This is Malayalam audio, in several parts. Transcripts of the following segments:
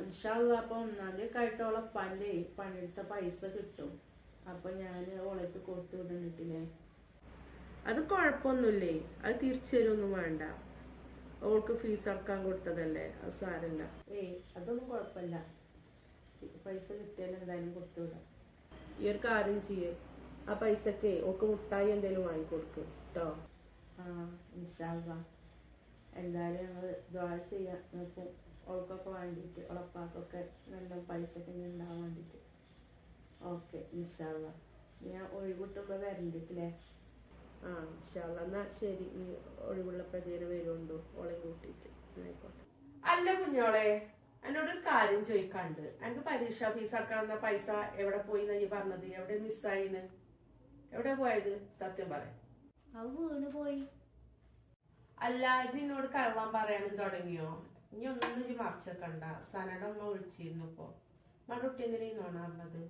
ഇൻഷാല്ല അപ്പൊ ഒന്നാം തീയതി ആയിട്ടോളം പണ്ടേ പണിയെടുത്ത പൈസ കിട്ടും. അപ്പൊ ഞാൻ ഓളത്ത് കൊടുത്തു വിടണിട്ടില്ലേ? അത് കുഴപ്പമൊന്നുമില്ലേ? അത് തിരിച്ചു തരുമൊന്നും വേണ്ട. ഓൾക്ക് ഫീസ് അടക്കാൻ കൊടുത്തതല്ലേ? അത് സാരല്ല ഏയ് അതൊന്നും കുഴപ്പമില്ല. പൈസ കിട്ടിയാൽ എന്തായാലും കൊടുത്തു വിടാം. ഈ ഒരു കാര്യം ചെയ്യേ. ആ പൈസക്ക് ഓൾക്ക് മുട്ടായി എന്തെങ്കിലും വാങ്ങിക്കൊടുക്ക് കേട്ടോ ആ ഇൻഷാള്ള എന്തായാലും ഞങ്ങൾ ദ്വാര ചെയ്യാൻ നോക്കും ഓൾക്കൊക്കെ വേണ്ടിയിട്ട് ഉളപ്പാക്കൊക്കെ നല്ല പൈസ ഒക്കെ ഇനി ഉണ്ടാവാൻ വേണ്ടിയിട്ട്. ഓക്കെ ഇൻഷാല്ല ഞാൻ ഒഴിവിട്ടുമ്പോൾ വരണ്ടിട്ടില്ലേ? ആ ഇൻഷാല്ലാ എന്നാ ശരി നീ ഒഴിവുള്ള പ്രതീന വരുമുണ്ടോ ഓളെ കൂട്ടിയിട്ട്. ആയിക്കോട്ടെ അല്ല കുഞ്ഞോളെ എന്നോടൊരു കാര്യം ചോദിക്കാണ്ട് എനിക്ക് പരീക്ഷ ഫീസ് അടക്കാവുന്ന പൈസ എവിടെ പോയി നീ പറഞ്ഞത്? എവിടെ മിസ്സായിന്ന് എവിടെ പോയത്? സത്യം പറയാം അത് വീണ് പോയി. അല്ല ജിന്നോട് കള്ളം പറയാനും തുടങ്ങിയോ? ഇനി ഒന്നും ഇനി മറിച്ച് വെക്കണ്ട സനട അമ്മ വിളിച്ചിരുന്നു ഇപ്പൊ. മടുട്ടി എന്തിനാണ് പറഞ്ഞത്?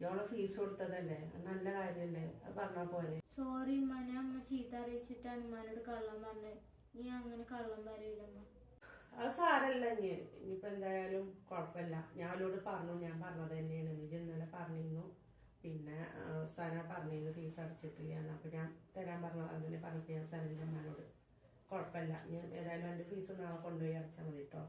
ഇവളെ ഫീസ് കൊടുത്തതല്ലേ? നല്ല കാര്യല്ലേ? അത് പറഞ്ഞാ പോലെ സോറി ഉമ്മാനെ അമ്മ ചീത്ത അറിയിച്ചിട്ടാണ് ഉമ്മാനോട് കള്ളം പറഞ്ഞത്. നീ അങ്ങനെ കള്ളം പറയില്ലമ്മ അത് സാരല്ല ഇനി. ഇനിയിപ്പൊ എന്തായാലും കുഴപ്പമില്ല. ഞാനോട് പറഞ്ഞു. ഞാൻ പറഞ്ഞത് തന്നെയാണ്. നീ ഇന്നലെ പറഞ്ഞിരുന്നു. പിന്നെ സന പറഞ്ഞിരുന്നു ഫീസ് അടച്ചിട്ടില്ല അപ്പൊ ഞാൻ തരാൻ പറഞ്ഞു. അങ്ങനെ പറഞ്ഞിട്ട് ഞാൻ സനന്റെ അമ്മനോട് കുഴപ്പമില്ല. ഞാൻ ഏതായാലും എന്റെ ഫീസ് നാളെ കൊണ്ടുപോയി അടച്ചാൽ മതി കേട്ടോ